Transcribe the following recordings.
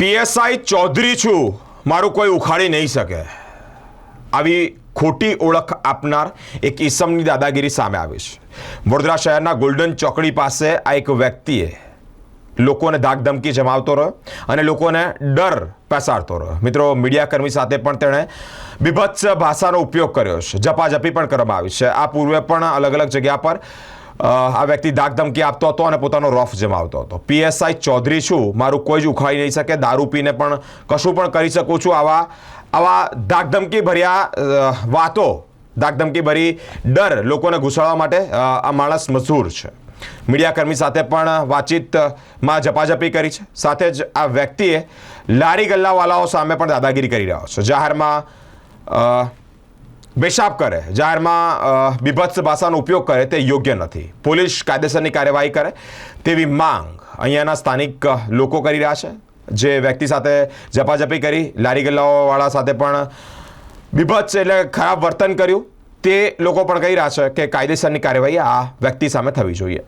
PSI Chaudhary છું. મારું કોઈ ઉખાડી નહીં શકે. આવી ખોટી ઓળખ આપનાર એક ઈસમની દાદાગીરી સામે આવી છે. વડોદરા શહેરના ગોલ્ડન ચોકડી પાસે આ એક વ્યક્તિએ લોકોને ધાકધમકી જમાવતો રહ્યો અને લોકોને ડર પેસાડતો રહ્યો. મિત્રો, મીડિયાકર્મી સાથે પણ તેણે બીભત્સ ભાષાનો ઉપયોગ કર્યો છે. ઝપાઝપી પણ કરવામાં આવી છે. આ પૂર્વે પણ અલગ અલગ જગ્યા પર આ વ્યક્તિ ધાકધમકી આપતો હતો અને પોતાનો રોફ જમાવતો હતો. પીએસઆઈ ચૌધરી છું. મારું કોઈ જ ઉખાડી નહીં શકે. દારૂ પીને પણ કશું પણ કરી શકું છું. આવા આવા ધાકધમકી ભર્યા વાતો ધાકધમકી ભરી ડર લોકોને ઘુસાડવા માટે આ માણસ મજૂર છે. મીડિયાકર્મી સાથે પણ વાતચીતમાં ઝપાઝપી કરી છે. સાથે જ આ વ્યક્તિએ લારી ગલ્લાવાલાઓ સામે પણ દાદાગીરી કરી રહ્યો છે. જાહેરમાં અ, પેશાબ કરે જાહેરમાં બીભત્સ ભાષાનો ઉપયોગ કરે તે યોગ્ય નથી. પોલીસ કાયદેસરની કાર્યવાહી કરે તેવી માંગ અહીંયાના સ્થાનિક લોકો કરી રહ્યા છે. જે વ્યક્તિ સાથે ઝપાઝપી કરી લારી ગલ્લાઓવાળા સાથે પણ બીભત્સ એટલે ખરાબ વર્તન કર્યું. તે લોકો પણ કહી રહ્યા છે કે કાયદેસરની કાર્યવાહી આ વ્યક્તિ સામે થવી જોઈએ.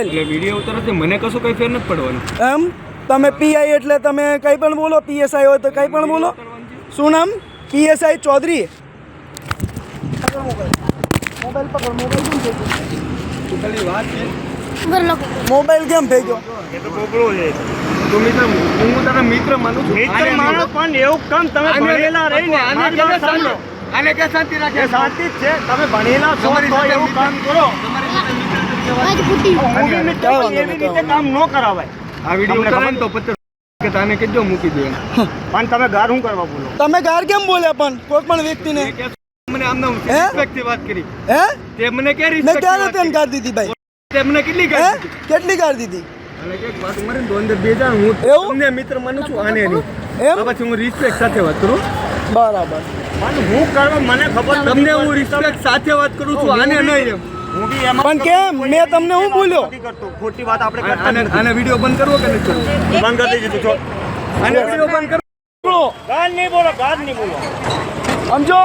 એટલે વીડિયો ઉતારવાથી મને કશું કઈ ફેર નથી પડવાનું. એમ? તમે પીઆઈ એટલે તમે કંઈ પણ બોલો પીએસઆઈ હોય તો કંઈ પણ બોલો. શું નામ? પીએસઆઈ ચૌધરી? મોબાઈલ પકડ મોબાઈલ કેમ ફેંક્યો તું ખાલી વાત છે મોબાઈલ કેમ ફેંક્યો એ તો બોબડો છે તું મિત્ર હું તારા મિત્ર માનું છું. મિત્ર આને પણ એવું કામ તમે ભણેલા રહીને આને મારી સાંભળો. આને કે શાંતિ રાખે? શાંતિ છે. તમે ભણેલા છો તો એવું કામ કરો. તમારી મિત્ર તરીકે વાત મૂવી મિત્ર કાંઈ પણ વાંધો એવી રીતે કામ ન કરાવાય. આ વીડિયો તો કે તાને કીધો મૂકી દે પણ તમે ગાર શું કરવા બોલો? તમે ગાર કેમ બોલ્યા પણ? કોઈ પણ વ્યક્તિને. એ કે મને આમ નામ? થી વાત કરી. હે? તે મને કે મેં respect થી ક્યારે તને કરી? દીધી ભાઈ? તે મને કેટલી હે? કેટલી ગાર દીધી? અને એક વાત મારે તો અંદર બે જણ હું તમને મિત્ર માનું છું આને નહીં. એમ? પછી હું રિસ્પેક્ટ સાથે વાત કરું. બરાબર. પણ હું કરવા મને ખબર તમને હું. રિસ્પેક્ટ સાથે વાત કરું છું આને નહીં એમ. હું બી એમાં પણ કેમ? મેં તમને હું બોલ્યો? ખોટી વાત આપણે કરતા આને વીડિયો બંધ કરવો કે નહીં બંધ કરી દીધું છો આને વીડિયો બંધ કરો ગાન નહીં બોલો ગાન નહીં બોલો. સમજો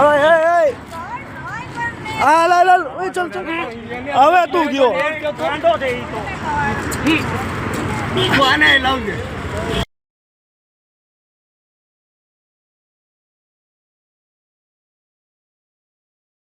અરે હે હે હા લાલ લાલ ઓય ચલ ચલ. હવે તું ગયો. કાંડો છે ઈ તું આને લાવજે.